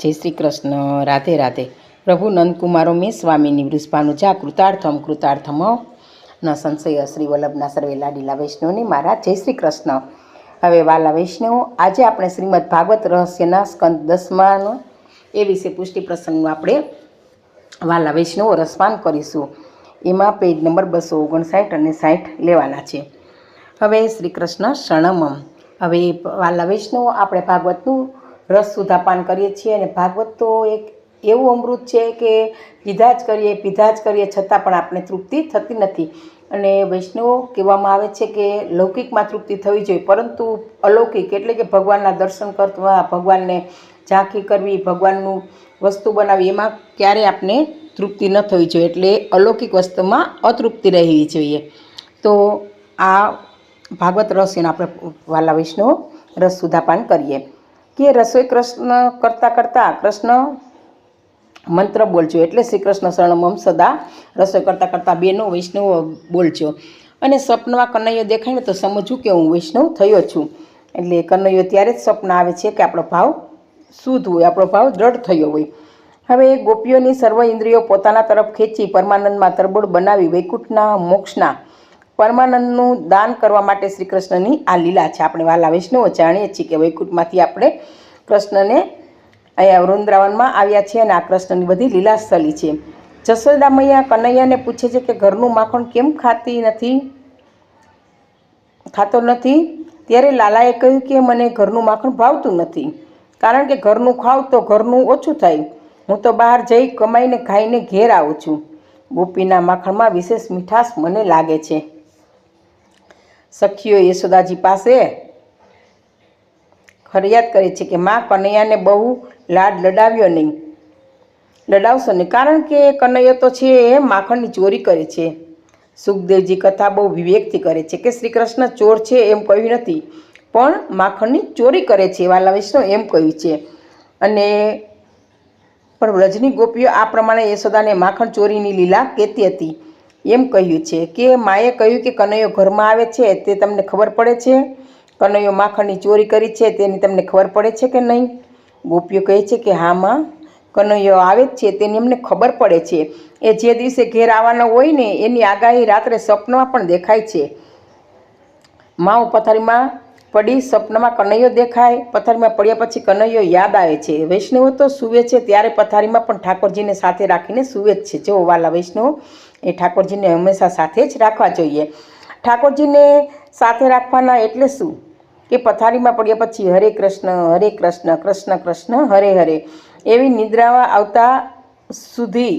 જય શ્રી કૃષ્ણ. રાધે રાધે. પ્રભુ નંદકુમારો, મેં સ્વામીની વૃષભાનુજા કૃતાર્થમ કૃતાર્થમ ન સંશય શ્રી વલ્લભના સર્વે લાડીલા વૈષ્ણવને મારા જય શ્રી કૃષ્ણ. હવે વાલા વૈષ્ણવો, આજે આપણે શ્રીમદ ભાગવત રહસ્યના સ્કંદ દસમાનો એ વિશે પુષ્ટિ પ્રસંગનું આપણે વાલા વૈષ્ણવો રસપાન કરીશું. એમાં પેજ નંબર બસો ઓગણસાઠ અને સાઠ લેવાના છે. હવે શ્રી કૃષ્ણ શણમમ. હવે વાલા વૈષ્ણવો, આપણે ભાગવતનું રસ સુધાપાન કરીએ છીએ અને ભાગવત તો એક એવું અમૃત છે કે પીધા જ કરીએ, પીધા જ કરીએ છતાં પણ આપણે તૃપ્તિ થતી નથી. અને વૈષ્ણવો કહેવામાં આવે છે કે લૌકિકમાં તૃપ્તિ થવી જોઈએ, પરંતુ અલૌકિક એટલે કે ભગવાનના દર્શન કરવા, ભગવાનને ઝાંખી કરવી, ભગવાનનું વસ્તુ બનાવવી, એમાં ક્યારેય આપણે તૃપ્તિ ન થવી જોઈએ. એટલે અલૌકિક વસ્તુમાં અતૃપ્તિ રહેવી જોઈએ. તો આ ભાગવત રસ એનો આપણે વાલા વૈષ્ણવ રસ સુધાપાન કરીએ. કે રસોઈ કૃષ્ણ કરતાં કરતાં કૃષ્ણ મંત્ર બોલજો. એટલે શ્રી કૃષ્ણ શરણમમ સદા રસોઈ કરતાં કરતાં બેનો વૈષ્ણવ બોલજો. અને સ્વપ્નમાં કનૈયો દેખાય તો સમજવું કે હું વૈષ્ણવ થયો છું. એટલે કનૈયો ત્યારે જ સ્વપ્ન આવે છે કે આપણો ભાવ શુદ્ધ હોય, આપણો ભાવ દ્રઢ થયો હોય. હવે ગોપીઓની સર્વ ઇન્દ્રિયો પોતાના તરફ ખેંચી પરમાનંદમાં તરબોળ બનાવી વૈકુંઠના મોક્ષના પરમાનંદનું દાન કરવા માટે શ્રી કૃષ્ણની આ લીલા છે. આપણે વાલા વૈષ્ણવો જાણીએ છીએ કે વૈકુંઠમાંથી આપણે કૃષ્ણને અહીંયા વૃંદાવનમાં આવ્યા છીએ અને આ કૃષ્ણની બધી લીલાસ્થલી છે. જશોદા મૈયા કનૈયાને પૂછે છે કે ઘરનું માખણ કેમ ખાતી નથી? ખાતો નથી? ત્યારે લાલાએ કહ્યું કે મને ઘરનું માખણ ભાવતું નથી. કારણ કે ઘરનું ખાવ તો ઘરનું ઓછું થાય. હું તો બહાર જઈ કમાઈને ખાઈને ઘેર આવું છું. ગોપીના માખણમાં વિશેષ મીઠાશ મને લાગે છે. સખીઓ યશોદાજી પાસે ફરિયાદ કરે છે કે માં કનૈયાને બહુ લાડ લડાવ્યો નહીં. લડાવશો નહીં. કારણ કે કનૈયો તો છે એ માખણની ચોરી કરે છે. સુખદેવજી કથા બહુ વિવેકથી કરે છે કે શ્રી કૃષ્ણ ચોર છે એમ કહ્યું નથી, પણ માખણની ચોરી કરે છે વાલા વૈષ્ણવ એમ કહ્યું છે. અને પણ રજની ગોપીઓ આ પ્રમાણે યશોદાને માખણ ચોરીની લીલા કહેતી હતી. એમ કહ્યું છે કે માએ કહ્યું કે કનૈયો ઘરમાં આવે છે તે તમને ખબર પડે છે? કનૈયો માખણની ચોરી કરી છે તેની તમને ખબર પડે છે કે નહીં? ગોપીઓ કહે છે કે હા, માં. કનૈયો આવે જ છે તેની અમને ખબર પડે છે. એ જે દિવસે ઘેર આવવાનો હોય ને એની આગાહી રાત્રે સ્વપ્નમાં પણ દેખાય છે. માઓ પથારીમાં પડી સ્વપ્નમાં કનૈયો દેખાય. પથારીમાં પડ્યા પછી કનૈયો યાદ આવે છે. વૈષ્ણવો તો સૂવે છે, ત્યારે પથારીમાં પણ ઠાકોરજીને સાથે રાખીને સૂવે જ છે. જો વાલા વૈષ્ણવો એ ઠાકોરજીને હંમેશા સાથે જ રાખવા જોઈએ. ઠાકોરજીને સાથે રાખવાના એટલે શું? કે પથારીમાં પડ્યા પછી હરે કૃષ્ણ હરે કૃષ્ણ કૃષ્ણ કૃષ્ણ, હરે હરે એવી નિદ્રામાં આવતા સુધી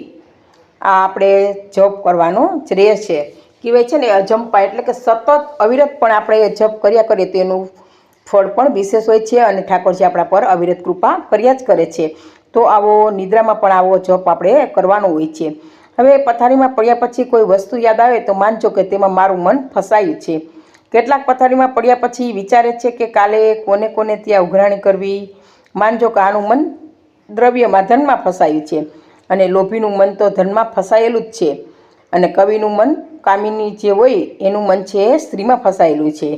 આ આપણે જપ કરવાનો રહે છે. કહેવાય છે ને અજંપા એટલે કે સતત અવિરત પણ આપણે જપ કર્યા કરીએ તેનું ફળ પણ વિશેષ હોય છે અને ઠાકોરજી આપણા પર અવિરત કૃપા કર્યા જ કરે છે. તો આવો નિદ્રામાં પણ આવો જપ આપણે કરવાનો હોય છે. હવે પથારીમાં પડ્યા પછી કોઈ વસ્તુ યાદ આવે તો માનજો કે તેમાં મારું મન ફસાયું છે. કેટલાક પથારીમાં પડ્યા પછી વિચારે છે કે કાલે કોને કોને ત્યાં ઉઘરાણી કરવી? માનજો કે આનું મન દ્રવ્યમાં ધનમાં ફસાયું છે અને લોભીનું મન તો ધનમાં ફસાયેલું જ છે. અને કવિનું મન કામિની જે હોય એનું મન છે એ સ્ત્રીમાં ફસાયેલું છે.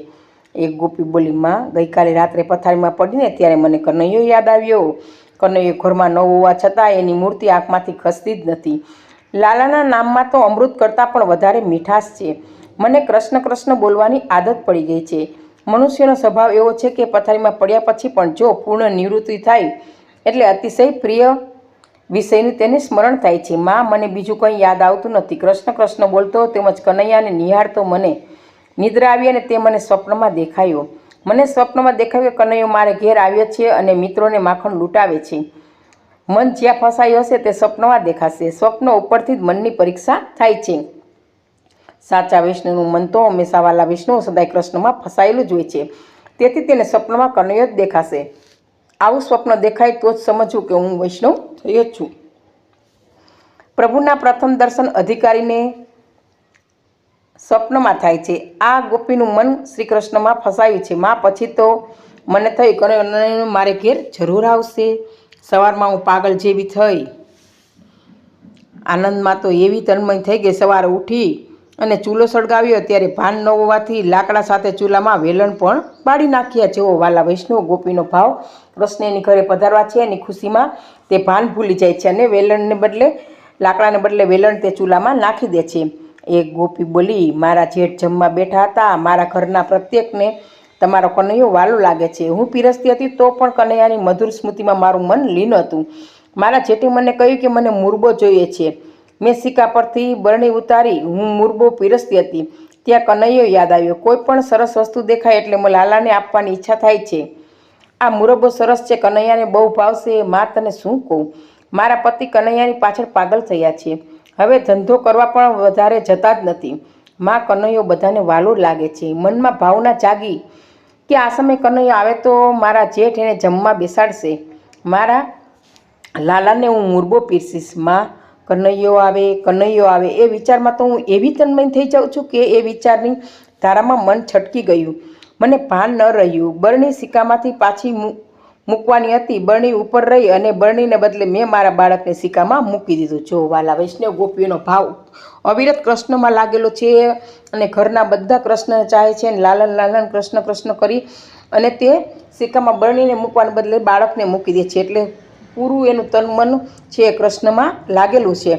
એક ગોપી બોલીમાં ગઈકાલે રાત્રે પથારીમાં પડીને ત્યારે મને કનૈયો યાદ આવ્યો. કનૈયો ઘરમાં ન હોવા છતાં એની મૂર્તિ આંખમાંથી ખસતી જ નથી. લાલાના નામમાં તો અમૃત કરતાં પણ વધારે મીઠાશ છે. મને કૃષ્ણ કૃષ્ણ બોલવાની આદત પડી ગઈ છે. મનુષ્યનો સ્વભાવ એવો છે કે પથારીમાં પડ્યા પછી પણ જો પૂર્ણ નિવૃત્તિ થાય, એટલે અતિશય પ્રિય વિષયનું તેને સ્મરણ થાય છે. માં, મને બીજું કંઈ યાદ આવતું નથી. કૃષ્ણ કૃષ્ણ બોલતો તેમજ કનૈયાને નિહાળતો મને નિદ્રા આવી અને તે મને સ્વપ્નમાં દેખાયો. મને સ્વપ્નમાં દેખાયું કે કનૈયો મારે ઘેર આવ્યો છે અને મિત્રોને માખણ લૂંટાવે છે. મન જ્યાં ફસાયું હશે તે સ્વપ્નમાં દેખાશે. સ્વપ્ન ઉપરથી જ મનની પરીક્ષા થાય છે. સાચા વિષ્ણુનું મન તો હંમેશા વાલા વિષ્ણુ સદાય કૃષ્ણમાં ફસાયેલું જ હોય છે. તેથી તેને સ્વપ્નમાં કનૈયો જ દેખાશે. આવું સ્વપ્ન દેખાય તો જ સમજવું કે હું વૈષ્ણવ થયો છું. પ્રભુના પ્રથમ દર્શન અધિકારીને સ્વપ્નમાં થાય છે. આ ગોપીનું મન શ્રી કૃષ્ણમાં ફસાયું છે. માં પછી તો મને થયું કનૈયો મારે ઘેર જરૂર આવશે. સવારમાં હું પાગલ જેવી થઈ. આનંદમાં તો એવી તન્મય થઈ ગઈ સવારે ઉઠી અને ચૂલો સળગાવ્યો ત્યારે ભાન ન હોવાથી લાકડા સાથે ચૂલામાં વેલણ પણ બાળી નાખ્યા. જેવો વાલા વૈષ્ણવ ગોપીનો ભાવ કૃષ્ણની ઘરે પધારવા છે એની ખુશીમાં તે ભાન ભૂલી જાય છે અને વેલણને બદલે, લાકડાને બદલે વેલણ તે ચૂલામાં નાખી દે છે. એ ગોપી બોલી, મારા જેઠ જમવા બેઠા હતા, મારા ઘરના પ્રત્યેકને તમારો કનૈયો વાલો લાગે છે. હું પીરસતી હતી તો પણ કનૈયાની મધુર સ્મૃતિમાં મારું મન લીન હતું. મારા જેઠે મને કહ્યું કે મને મુરબો જોઈએ છે. મેં સિક્કા પરથી બરણી ઉતારી હું મુરબો પીરસતી હતી. ત્યાં કનૈયો યાદ આવ્યો. કોઈ પણ સરસ વસ્તુ દેખાય એટલે મને લાલાને આપવાની ઈચ્છા થાય છે. આ મુરબ્બો સરસ છે. કનૈયાને બહુ ભાવશે મા તને શું કહું? મારા પતિ કનૈયાની પાછળ પાગલ થયા છે. હવે ધંધો કરવા પણ વધારે જતા જ નથી. મા કનૈયો બધાને વાલો લાગે છે. મનમાં ભાવના જાગી કે આ સમય કનૈયો આવે તો મારા જેઠ એને જમવા બેસાડશે. મારા લાલાને હું મુરબો પીરસીશ. માં કનૈયો આવે કનૈયો આવે. એ વિચારમાં તો હું એવી તન્મય થઈ જાઉં છું કે એ વિચારની ધારામાં મન છટકી ગયું. મને ભાન ન રહ્યું. બરણી સિક્કામાંથી પાછી મૂકવાની હતી. બરણી ઉપર રહી અને બરણીને બદલે મેં મારા બાળકને સિક્કામાં મૂકી દીધું. જો વાલા વૈષ્ણવ ગોપીઓનો ભાવ અવિરત કૃષ્ણમાં લાગેલો છે અને ઘરના બધા કૃષ્ણ ચાહે છે અને લાલન લાલન કૃષ્ણ કૃષ્ણ કરી અને તે સિક્કામાં બરણીને મૂકવાને બદલે બાળકને મૂકી દે છે. એટલે પૂરું એનું તન મન છે કૃષ્ણમાં લાગેલું છે.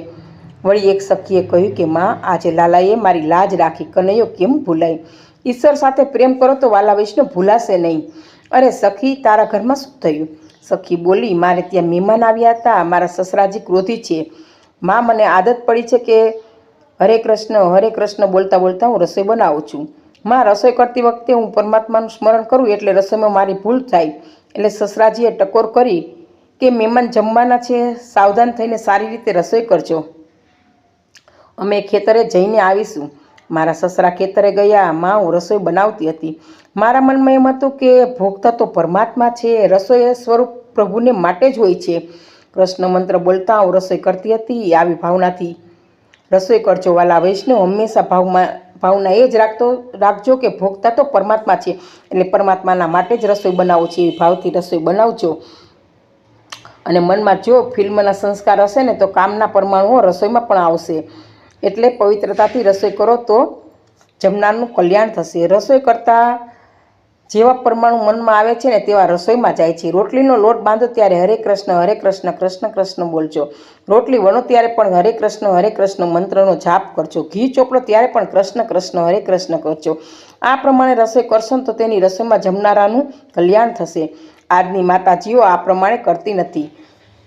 વળી એક સખીએ કહ્યું કે, માં, આજે લાલાએ મારી લાજ રાખી, કનૈયો કેમ ભૂલાય? ઈશ્વર સાથે પ્રેમ કરો તો વાલા વૈષ્ણવ ભૂલાશે નહીં. અરે સખી, તારા ઘરમાં શું થયું? સખી બોલી, મારે ત્યાં મહેમાન આવ્યા હતા. મારા સસરાજી ક્રોધી છે. માં મને આદત પડી છે કે હરે કૃષ્ણ હરે કૃષ્ણ બોલતા બોલતા હું રસોઈ બનાવું છું. માં રસોઈ કરતી વખતે હું પરમાત્માનું સ્મરણ કરું એટલે રસોઈમાં મારી ભૂલ થાય. એટલે સસરાજીએ ટકોર કરી કે, મહેમાન જમવાના છે. સાવધાન થઈને સારી રીતે રસોઈ કરજો. અમે ખેતરે જઈને આવીશું. મારા સસરા ખેતરે ગયા. માં હું રસોઈ બનાવતી હતી. મારા મનમાં એમ હતું કે ભોગતા તો પરમાત્મા છે, રસોઈ સ્વરૂપ પ્રભુને માટે જ હોય છે. કૃષ્ણ મંત્ર બોલતા હું રસોઈ કરતી હતી, આવી ભાવનાથી રસોઈ કરજો વાલા વૈષ્ણવ, હંમેશા ભાવમાં, ભાવના એ જ રાખતો, રાખજો કે ભોગતા તો પરમાત્મા છે. એટલે પરમાત્માના માટે જ રસોઈ બનાવું છે, એવી ભાવથી રસોઈ બનાવજો. અને મનમાં જો ફિલ્મના સંસ્કાર હશે ને, તો કામના પરમાણુઓ રસોઈમાં પણ આવશે. એટલે પવિત્રતાથી રસોઈ કરો તો જમનારનું કલ્યાણ થશે. રસોઈ કરતાં જેવા પરમાણુ મનમાં આવે છે ને તેવા રસોઈમાં જાય છે. રોટલીનો લોટ બાંધો ત્યારે હરે કૃષ્ણ હરે કૃષ્ણ કૃષ્ણ કૃષ્ણ બોલજો. રોટલી વણો ત્યારે પણ હરે કૃષ્ણ હરે કૃષ્ણ મંત્રનો જાપ કરજો. ઘી ચોપડો ત્યારે પણ કૃષ્ણ કૃષ્ણ, હરે કૃષ્ણ કરજો. આ પ્રમાણે રસોઈ કરશો તો તેની રસોઈમાં જમનારાનું કલ્યાણ થશે. આજની માતાજીઓ આ પ્રમાણે કરતી નથી.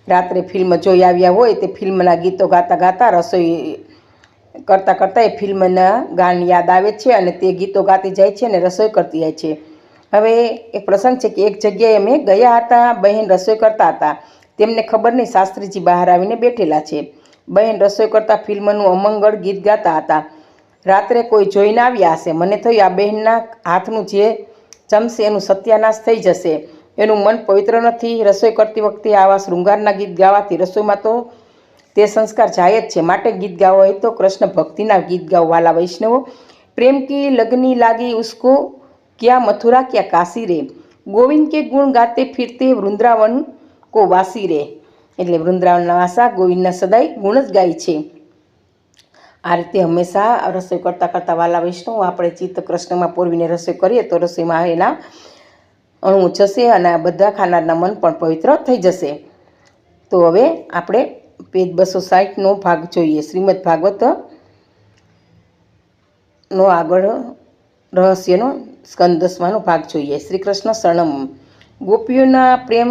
રાત્રે ફિલ્મ જોઈ આવ્યા હોય તે ફિલ્મના ગીતો ગાતા ગાતા રસોઈ કરતાં કરતાં એ ફિલ્મના ગાન યાદ આવે છે અને તે ગીતો ગાતી જાય છે અને રસોઈ કરતી જાય છે. હવે એક પ્રસંગ છે કે એક જગ્યાએ અમે ગયા હતા, બહેન રસોઈ કરતા હતા. તેમને ખબર નહીં શાસ્ત્રીજી બહાર આવીને બેઠેલા છે. બહેન રસોઈ કરતા ફિલ્મનું અમંગળ ગીત ગાતા હતા. રાત્રે કોઈ જોઈને આવ્યા હશે. મને થયું આ બહેનના હાથનું જે જમશે એનું સત્યાનાશ થઈ જશે. એનું મન પવિત્ર નથી. રસોઈ કરતી વખતે આવા શૃંગારના ગીત ગાવાથી રસોઈમાં તો તે સંસ્કાર જાય જ છે. માટે ગીત ગાવો હોય તો કૃષ્ણ ભક્તિના ગીત ગાવવાલા વૈષ્ણવો. પ્રેમ કી લગની લાગી ઉસકો ક્યાં મથુરા, ક્યાં કાશી રે? ગોવિંદ કે ગુણ ગાતે ફિરતે વૃંદાવન કો વાસી રે? એટલે વૃંદાવનના વાસા ગોવિંદના સદાય ગુણ જ ગાય છે. આ રીતે હંમેશા રસોઈ કરતાં કરતાં વાલા વૈષ્ણવ આપણે ચિત્ત કૃષ્ણમાં પૂરવીને રસોઈ કરીએ તો રસોઈમાં એના અણુ જશે અને આ બધા ખાનારના મન પણ પવિત્ર થઈ જશે. તો હવે આપણે પેજ બસો સાઠનો ભાગ જોઈએ. શ્રીમદ ભાગવત નો આગળ રહસ્યનો સ્કંદ દસમાનો ભાગ જોઈએ. શ્રી કૃષ્ણ શરણમ. ગોપીઓના પ્રેમ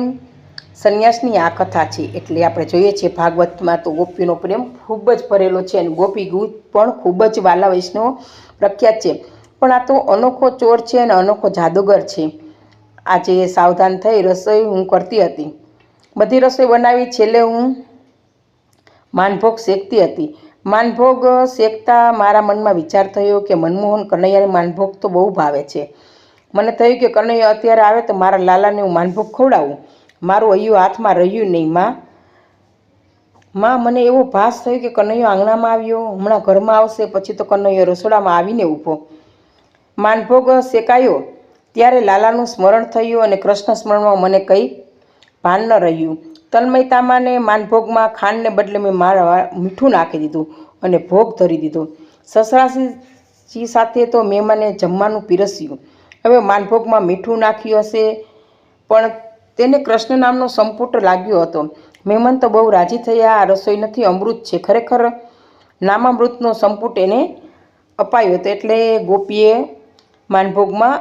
સંન્યાસની આ કથા છે એટલે આપણે જોઈએ છીએ ભાગવતમાં તો ગોપીનો પ્રેમ ખૂબ જ ભરેલો છે અને ગોપી ગીત પણ ખૂબ જ વાલા વૈષ્ણવ પ્રખ્યાત છે. પણ આ તો અનોખો ચોર છે અને અનોખો જાદુગર છે. આજે સાવધાન થઈ રસોઈ હું કરતી હતી. બધી રસોઈ બનાવી છેલ્લે હું માનભોગ શેકતી હતી. માનભોગ શેકતા મારા મનમાં વિચાર થયો કે મનમોહન કનૈયાને માનભોગ તો બહુ ભાવે છે. મને થયું કે કનૈયા અત્યારે આવે તો મારા લાલાને હું માનભોગ ખવડાવું. મારું અહીંયું હાથમાં રહ્યું નહીં, માં. માં, મને એવો ભાસ થયો કે કનૈયો આંગણામાં આવ્યો. હમણાં ઘરમાં આવશે, પછી તો કનૈયો રસોડામાં આવીને ઊભો. માનભોગ શેકાયો. ત્યારે લાલાનું સ્મરણ થયું અને કૃષ્ણ સ્મરણમાં મને કંઈ ભાન ન રહ્યું. તન્મયતામાં ને માનભોગમાં ખાંડને બદલે મેં મારા મીઠું નાખી દીધું અને ભોગ ધરી દીધો. સસરાજી સાથે તો મહેમાને જમવાનું પીરસ્યું. હવે માનભોગમાં મીઠું નાખ્યું હશે, પણ તેને કૃષ્ણ નામનો સંપુટ લાગ્યો હતો. મહેમાન તો બહુ રાજી થયા, આ રસોઈ નથી, અમૃત છે. ખરેખર નામામૃતનો સંપુટ એને અપાયો હતો. એટલે ગોપીએ માનભોગમાં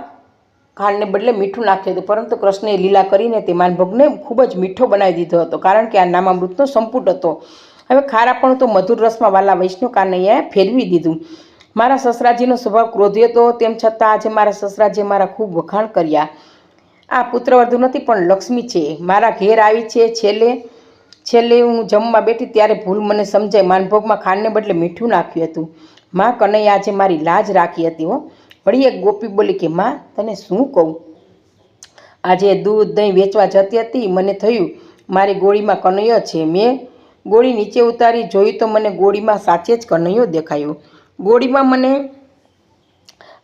ખાંડને બદલે મીઠું નાખ્યું હતું પરંતુ કૃષ્ણએ લીલા કરીને તે માનભોગને ખૂબ જ મીઠો બનાવી દીધો હતો, કારણ કે આ નામામૃતનો સંપુટ હતો. હવે ખારાપણું તો મધુર રસમાં વાલા વૈષ્ણવ કાનૈયાએ ફેરવી દીધું. મારા સસરાજીનો સ્વભાવ ક્રોધી હતો, તેમ છતાં આજે મારા સસરાજીએ મારા ખૂબ વખાણ કર્યા. આ પુત્રવધુ નથી, પણ લક્ષ્મી છે. મારા ઘેર આવી છે, છેલ્લે છેલ્લે હું જમવા બેઠી ત્યારે ભૂલ મને સમજાય માનભોગમાં ખાંડને બદલે મીઠું નાખ્યું હતું. માં કનૈયા આજે મારી લાજ રાખી હતી, હો. વળી એક ગોપી બોલી કે, માં, તને શું કહું? આજે દૂધ દહીં વેચવા જતી હતી, મને થયું, મારી ગોળીમાં કનૈયો છે. મેં ગોળી નીચે ઉતારી, જોયું તો મને ગોળીમાં સાચે જ કનૈયો દેખાયો. ગોળીમાં મને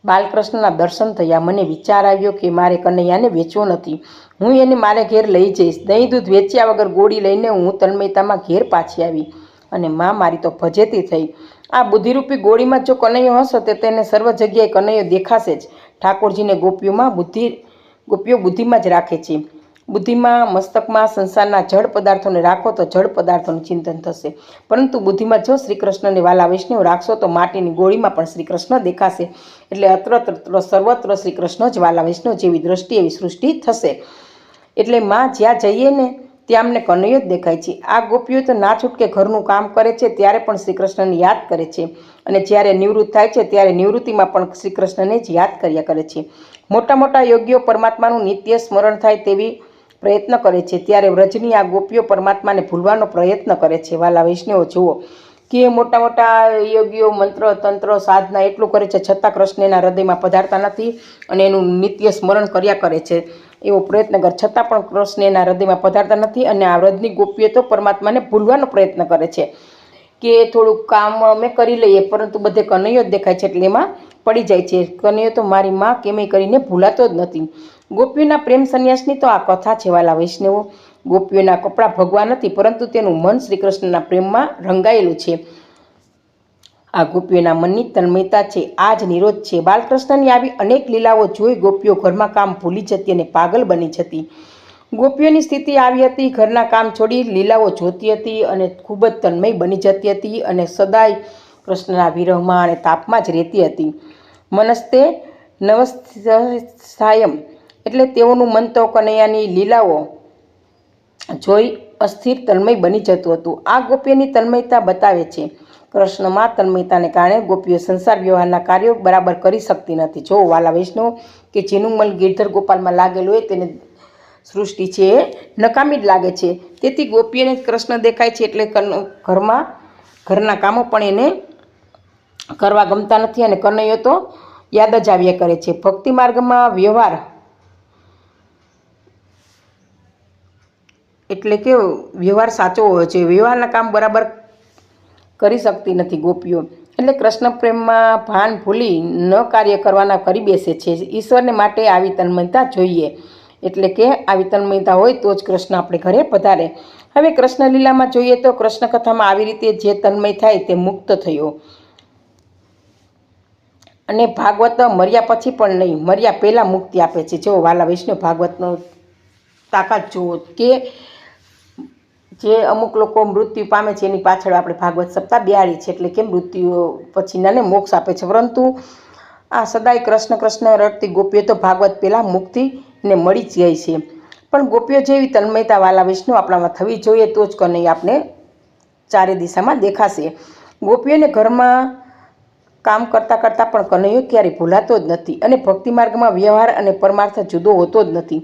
બાલકૃષ્ણના દર્શન થયા. મને વિચાર આવ્યો કે, મારે કનૈયાને વેચવો નથી. હું એને મારે ઘેર લઈ જઈશ. દહીં દૂધ વેચ્યા વગર ગોળી લઈને હું તન્મયતામાં ઘેર પાછી આવી. અને માં, મારી તો ભજેતી થઈ. આ બુદ્ધિરૂપી ગોળીમાં જો કનૈયો હશે, તો તેને સર્વ જગ્યાએ કનૈયો દેખાશે જ. ઠાકોરજીને ગોપીઓમાં બુદ્ધિ, ગોપીઓ બુદ્ધિમાં જ રાખે છે. બુદ્ધિમાં, મસ્તકમાં, સંસારના જળ પદાર્થોને રાખો તો જળ પદાર્થોનું ચિંતન થશે. પરંતુ બુદ્ધિમાં જો શ્રી કૃષ્ણને વાલા વૈષ્ણવ રાખશો, તો માટીની ગોળીમાં પણ શ્રી કૃષ્ણ દેખાશે. એટલે અત્ર સર્વત્ર શ્રી કૃષ્ણ જ વાલા વૈષ્ણવ જેવી દ્રષ્ટિ, એવી સૃષ્ટિ થશે. એટલે માં જ્યાં જઈએ ને ત્યાં અમને કનૈયો જ દેખાય છે. આ ગોપીઓ તો ના છૂટકે ઘરનું કામ કરે છે ત્યારે પણ શ્રી કૃષ્ણને યાદ કરે છે. અને જ્યારે નિવૃત્ત થાય છે ત્યારે નિવૃત્તિમાં પણ શ્રી કૃષ્ણને જ યાદ કર્યા કરે છે. મોટા મોટા યોગીઓ પરમાત્માનું નિત્ય સ્મરણ થાય તેવી પ્રયત્ન કરે છે. ત્યારે વ્રજની આ ગોપીઓ પરમાત્માને ભૂલવાનો પ્રયત્ન કરે છે. વાલા વૈષ્ણવો, જુઓ. કે મોટા મોટા યોગીઓ, મંત્ર, તંત્ર, સાધના એટલું કરે છે છતાં કૃષ્ણ એના હૃદયમાં પધારતા નથી અને એનું નિત્ય સ્મરણ કર્યા કરે છે. એવો પ્રયત્ન કરે. છતાં પણ કૃષ્ણ એના હૃદયમાં પધારતા નથી અને આ વ્રજની ગોપીઓ તો પરમાત્માને ભૂલવાનો પ્રયત્ન કરે છે કે થોડુંક કામ અમે કરી લઈએ, પરંતુ બધે કનૈયો જ દેખાય છે એટલે એમાં પડી જાય છે. કનૈયો તો મારી માં કેમે કરીને ભૂલાતો જ નથી. ગોપીઓના પ્રેમ સંન્યાસની તો આ કથા છે વાલા વૈષ્ણવો. ગોપીઓના કપડાં ભગવાન નથી, પરંતુ તેનું મન શ્રી કૃષ્ણના પ્રેમમાં રંગાયેલું છે. આ ગોપીઓના મનની તન્મયતા છે, આ જ નિરોધ છે. બાલકૃષ્ણની આવી અનેક લીલાઓ જોઈ ગોપીઓ ઘરમાં કામ ભૂલી જતી અને પાગલ બની જતી. ગોપીઓની સ્થિતિ આવી હતી, ઘરના કામ છોડી લીલાઓ જોતી હતી અને ખૂબ જ તન્મય બની જતી હતી અને સદાય કૃષ્ણના વિરહમાં અને તાપમાં જ રહેતી હતી. મનસ્તે નવસ્થાયમ એટલે તેઓનું મન તો કનૈયાની લીલાઓ જોઈ અસ્થિર તન્મય બની જતું હતું. આ ગોપીઓની તન્મયતા બતાવે છે. કૃષ્ણમાં તન્મયતાને કારણે ગોપીઓ સંસાર વ્યવહારના કાર્યો બરાબર કરી શકતી નથી. જો વાલા વૈષ્ણવ કે જેનું મન ગીરધર ગોપાલમાં લાગેલું હોય તેને સૃષ્ટિ છે એ નકામી જ લાગે છે. તેથી ગોપીઓને કૃષ્ણ દેખાય છે એટલે ઘરમાં, ઘરના કામો પણ એને કરવા ગમતા નથી અને કનૈયો તો યાદ જ આવ્યા કરે છે. ભક્તિ માર્ગમાં વ્યવહાર એટલે કે વ્યવહાર સાચો હોવો જોઈએ. વ્યવહારના કામ બરાબર કરી શકતી નથી ગોપીઓ. એટલે કૃષ્ણ પ્રેમમાં ભાન ભૂલી ન કાર્ય કરવાના કરી બેસે છે. ઈશ્વરને માટે આવી તન્મયતા જોઈએ. એટલે કે આવી તન્મયતા હોય તો જ કૃષ્ણ આપણે ઘરે પધારે. હવે કૃષ્ણ લીલામાં જોઈએ તો કૃષ્ણ કથામાં આવી રીતે જે તન્મય થાય તે મુક્ત થયો. અને ભાગવત મર્યા પછી પણ નહીં, મર્યા પહેલાં મુક્તિ આપે છે. જો વાલા વૈષ્ણવ ભાગવતનો તાકાત જુઓ કે જે અમુક લોકો મૃત્યુ પામે છે, એની પાછળ આપણે ભાગવત સપ્તાહ બિહારી છે, એટલે કે મૃત્યુ પછીનાને મોક્ષ આપે છે. પરંતુ આ સદાય કૃષ્ણ કૃષ્ણ રડતી ગોપીઓ તો ભાગવત પહેલાં મુક્તિને મળી જ ગઈ છે. પણ ગોપીઓ જેવી તન્મયતા વાલા વિષ્ણુ આપણામાં થવી જોઈએ તો જ કનૈ આપણે ચારે દિશામાં દેખાશે. ગોપીઓને ઘરમાં કામ કરતાં કરતાં પણ કનૈયો ક્યારેય ભૂલાતો જ નથી અને ભક્તિ માર્ગમાં વ્યવહાર અને પરમાર્થ જુદો હોતો જ નથી.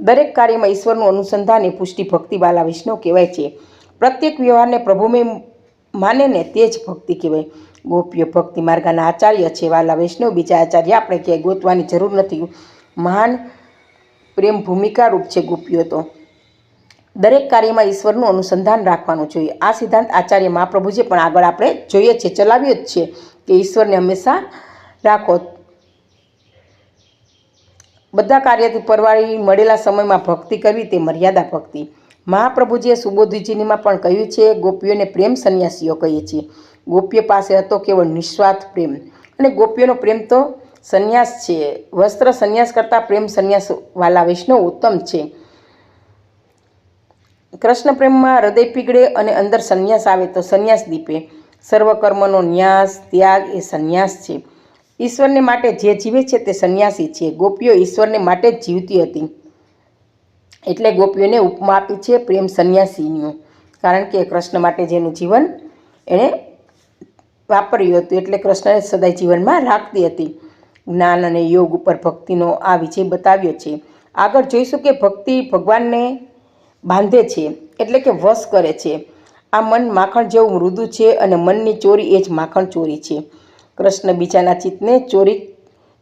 દરેક કાર્યમાં ઈશ્વરનું અનુસંધાન એ પુષ્ટિ ભક્તિ બાલા વિષ્ણુ કહેવાય છે. પ્રત્યેક વ્યવહારને પ્રભુમય માને ને તે જ ભક્તિ કહેવાય. ગોપીઓ ભક્તિ માર્ગના આચાર્ય છે વાલા વૈષ્ણવ બીજા આચાર્ય આપણે ક્યાંય ગોતવાની જરૂર નથી. મહાન પ્રેમ ભૂમિકા રૂપ છે ગોપીઓ તો. દરેક કાર્યમાં ઈશ્વરનું અનુસંધાન રાખવાનું જોઈએ. આ સિદ્ધાંત આચાર્ય મહાપ્રભુજી પણ આગળ આપણે જોઈએ છીએ ચલાવ્યો જ છે કે ઈશ્વરને હંમેશા રાખો. બધા કાર્યથી પરવાળી મળેલા સમયમાં ભક્તિ કરવી તે મર્યાદા ભક્તિ. મહાપ્રભુજીએ સુબોધજીનીમાં પણ કહ્યું છે, ગોપીઓને પ્રેમ સંન્યાસીઓ કહીએ છીએ. ગોપીઓ પાસે હતો કેવળ નિસ્વાર્થ પ્રેમ. અને ગોપીઓનો પ્રેમ તો સંન્યાસ છે. વસ્ત્ર સંન્યાસ કરતાં પ્રેમ સંન્યાસ વાલા વૈષ્ણવ ઉત્તમ છે. કૃષ્ણ પ્રેમમાં હૃદય પીગળે અને અંદર સંન્યાસ આવે તો સંન્યાસ દીપે. સર્વકર્મનો ન્યાસ, ત્યાગ એ સંન્યાસ છે. ઈશ્વરને માટે જે જીવે છે તે સંન્યાસી છે. ગોપીઓ ઈશ્વરને માટે જ જીવતી હતી. એટલે ગોપીઓને ઉપમા આપી છે પ્રેમ સંન્યાસીનું કારણ કે કૃષ્ણ માટે જેનું જીવન એણે વાપર્યું હતું. એટલે કૃષ્ણને સદાય જીવનમાં રાખતી હતી. જ્ઞાન અને યોગ ઉપર ભક્તિનો આ વિજય બતાવ્યો છે. આગળ જોઈશું કે ભક્તિ ભગવાનને બાંધે છે એટલે કે વશ કરે છે. આ મન માખણ જેવું મૃદુ છે અને મનની ચોરી એ જ માખણ ચોરી છે. કૃષ્ણ બીજાના ચિત્તને ચોરી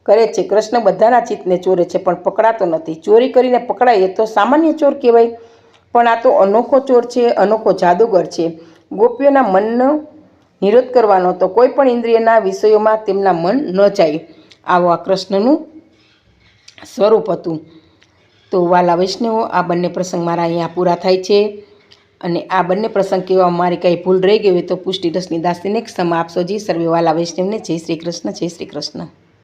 કરે છે. કૃષ્ણ બધાના ચિત્તને ચોરે છે, પણ પકડાતો નથી. ચોરી કરીને પકડાય તો સામાન્ય ચોર કહેવાય, પણ આ તો અનોખો ચોર છે, અનોખો જાદુગર છે. ગોપીઓના મનનો નિરોધ કરવાનો તો કોઈ પણ ઇન્દ્રિયના વિષયોમાં તેમના મન ન જાય. આવો આ કૃષ્ણનું સ્વરૂપ હતું. તો વાલા વૈષ્ણવો, આ બંને પ્રસંગ મારા અહીંયા પૂરા થાય છે. અને આ બંને પ્રસંગ કહેવામાં મારી કાંઈ ભૂલ રહી ગઈ હોય તો પુષ્ટિ રસની દાસીને ક્ષમા આપશો. જી સર્વે વાલા વૈષ્ણવને જય શ્રી કૃષ્ણ, જય શ્રી કૃષ્ણ.